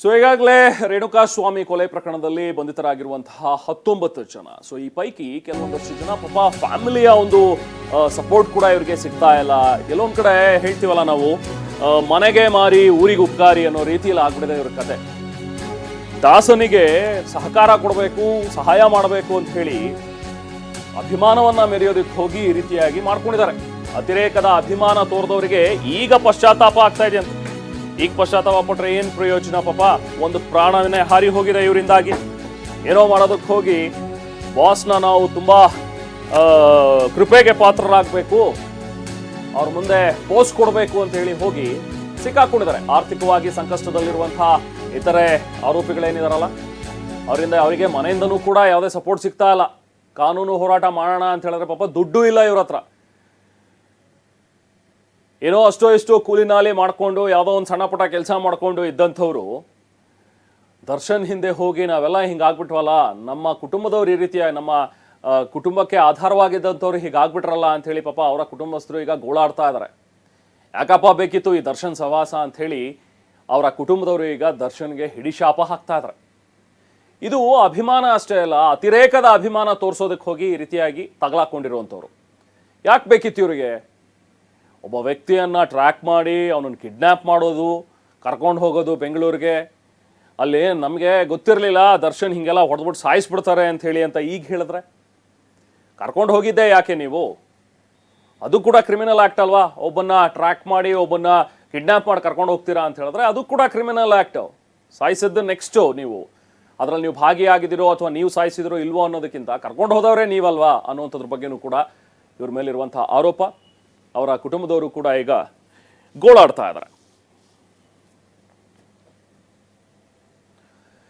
So ಈಗಾಗಲೇ ರೇಣುಕಾ ಸ್ವಾಮಿ ಕೊಲೆ ಪ್ರಕರಣದಲ್ಲಿ ಬಂಧಿತರಾಗಿರುವಂತಹ ಹತ್ತೊಂಬತ್ತು ಜನ. ಸೊ ಈ ಪೈಕಿ ಕೆಲವೊಂದಷ್ಟು ಜನ ಪಾಪ ಫ್ಯಾಮಿಲಿಯ ಒಂದು ಸಪೋರ್ಟ್ ಕೂಡ ಇವರಿಗೆ ಸಿಗ್ತಾ ಇಲ್ಲ. ಕೆಲವೊಂದು ಕಡೆ ಹೇಳ್ತೀವಲ್ಲ ನಾವು ಮನೆಗೆ ಮಾರಿ ಊರಿಗೆ ಉಪಕಾರಿ ಅನ್ನೋ ರೀತಿಯಲ್ಲಿ ಆಗ್ಬಿಡಿದೆ ಇವ್ರ ಕತೆ. ದಾಸನಿಗೆ ಸಹಕಾರ ಕೊಡಬೇಕು, ಸಹಾಯ ಮಾಡಬೇಕು ಅಂತ ಹೇಳಿ ಅಭಿಮಾನವನ್ನ ಮೆರೆಯೋದಕ್ಕೆ ಹೋಗಿ ಈ ರೀತಿಯಾಗಿ ಮಾಡ್ಕೊಂಡಿದ್ದಾರೆ. ಅತಿರೇಕದ ಅಭಿಮಾನ ತೋರಿದವರಿಗೆ ಈಗ ಪಶ್ಚಾತ್ತಾಪ ಆಗ್ತಾ ಇದೆ ಅಂತ. ಈಗ ಪಶ್ಚಾತ್ತಾಪ ಪಟ್ರೆ ಏನ್ ಪ್ರಯೋಜನ ಪಾಪ? ಒಂದು ಪ್ರಾಣವನ್ನೇ ಹಾರಿ ಹೋಗಿದೆ ಇವರಿಂದಾಗಿ. ಏನೋ ಮಾಡೋದಕ್ಕೆ ಹೋಗಿ ಬಾಸ್ನ ನಾವು ತುಂಬಾ ಕೃಪೆಗೆ ಪಾತ್ರರಾಗಬೇಕು. ಅವ್ರ ಮುಂದೆ ಪೋಸ್ಟ್ ಕೊಡಬೇಕು ಅಂತ ಹೇಳಿ ಹೋಗಿ ಸಿಕ್ಕಾಕೊಂಡಿದ್ದಾರೆ. ಆರ್ಥಿಕವಾಗಿ ಸಂಕಷ್ಟದಲ್ಲಿರುವಂತಹ ಇತರೆ ಆರೋಪಿಗಳೇನಿದಾರಲ್ಲ, ಅವರಿಂದ ಅವರಿಗೆ ಮನೆಯಿಂದನೂ ಕೂಡ ಯಾವುದೇ ಸಪೋರ್ಟ್ ಸಿಗ್ತಾ ಇಲ್ಲ. ಕಾನೂನು ಹೋರಾಟ ಮಾಡೋಣ ಅಂತ ಹೇಳಿದ್ರೆ ಪಾಪ ದುಡ್ಡು ಇಲ್ಲ ಇವ್ರ ಹತ್ರ. ಏನೋ ಅಷ್ಟೋ ಇಷ್ಟೋ ಕೂಲಿ ಮಾಡಿಕೊಂಡು ಯಾವುದೋ ಒಂದು ಸಣ್ಣ ಪುಟ್ಟ ಕೆಲಸ ಮಾಡಿಕೊಂಡು ಇದ್ದಂಥವ್ರು, ದರ್ಶನ್ ಹಿಂದೆ ಹೋಗಿ ನಾವೆಲ್ಲ ಹಿಂಗಾಗ್ಬಿಟ್ವಲ್ಲ ನಮ್ಮ ಕುಟುಂಬದವ್ರು ಈ ರೀತಿಯ ನಮ್ಮ ಕುಟುಂಬಕ್ಕೆ ಆಧಾರವಾಗಿದ್ದಂಥವ್ರು ಹೀಗಾಗ್ಬಿಟ್ರಲ್ಲ ಅಂತ ಹೇಳಿ ಪಾಪ ಅವರ ಕುಟುಂಬಸ್ಥರು ಈಗ ಗೋಳಾಡ್ತಾ ಇದ್ದಾರೆ ಯಾಕಪ್ಪ ಬೇಕಿತ್ತು ಈ ದರ್ಶನ್ ಸವಾಸ ಅಂತ ಹೇಳಿ ಅವರ ಕುಟುಂಬದವರು ಈಗ ದರ್ಶನ್ಗೆ ಹಿಡಿಶಾಪ ಹಾಕ್ತಾ ಇದ್ದಾರೆ ಇದು ಅಭಿಮಾನ ಅಷ್ಟೇ ಅಲ್ಲ, ಅತಿರೇಕದ ಅಭಿಮಾನ ತೋರಿಸೋದಕ್ಕೆ ಹೋಗಿ ಈ ರೀತಿಯಾಗಿ ತಗಲಾಕೊಂಡಿರುವಂಥವ್ರು. ಯಾಕೆ ಬೇಕಿತ್ತು ಇವರಿಗೆ? ಒಬ್ಬ ವ್ಯಕ್ತಿಯನ್ನು ಟ್ರ್ಯಾಕ್ ಮಾಡಿ ಅವನನ್ನು ಕಿಡ್ನ್ಯಾಪ್ ಮಾಡೋದು, ಕರ್ಕೊಂಡು ಹೋಗೋದು ಬೆಂಗಳೂರಿಗೆ. ಅಲ್ಲಿ ನಮಗೆ ಗೊತ್ತಿರಲಿಲ್ಲ, ದರ್ಶನ್ ಹಿಂಗೆಲ್ಲ ಹೊಡೆದ್ಬಿಟ್ಟು ಸಾಯಿಸ್ಬಿಡ್ತಾರೆ ಅಂತ ಹೇಳಿ ಅಂತ ಈಗ ಹೇಳಿದ್ರೆ? ಕರ್ಕೊಂಡು ಹೋಗಿದ್ದೆ ಯಾಕೆ ನೀವು? ಅದು ಕೂಡ ಕ್ರಿಮಿನಲ್ ಆ್ಯಕ್ಟ್ ಅಲ್ವಾ? ಒಬ್ಬನ್ನ ಟ್ರ್ಯಾಕ್ ಮಾಡಿ, ಒಬ್ಬನ್ನ ಕಿಡ್ನ್ಯಾಪ್ ಮಾಡಿ ಕರ್ಕೊಂಡು ಹೋಗ್ತೀರಾ ಅಂತ ಹೇಳಿದ್ರೆ ಅದು ಕೂಡ ಕ್ರಿಮಿನಲ್ ಆಕ್ಟ್ ಸಾಯಿಸಿದ್ದು ನೆಕ್ಸ್ಟು ನೀವು. ಅದರಲ್ಲಿ ನೀವು ಭಾಗಿಯಾಗಿದ್ದೀರೋ ಅಥವಾ ನೀವು ಸಾಯಿಸಿದಿರೋ ಇಲ್ವೋ ಅನ್ನೋದಕ್ಕಿಂತ ಕರ್ಕೊಂಡು ಹೋದವರೇ ನೀವಲ್ವಾ ಅನ್ನುವಂಥದ್ರ ಬಗ್ಗೆನೂ ಕೂಡ ಇವ್ರ ಮೇಲಿರುವಂಥ ಆರೋಪ. ಅವರ ಕುಟುಂಬದವರು ಕೂಡ ಈಗ ಗೋಳಾಡ್ತಾ ಇದ್ದಾರೆ.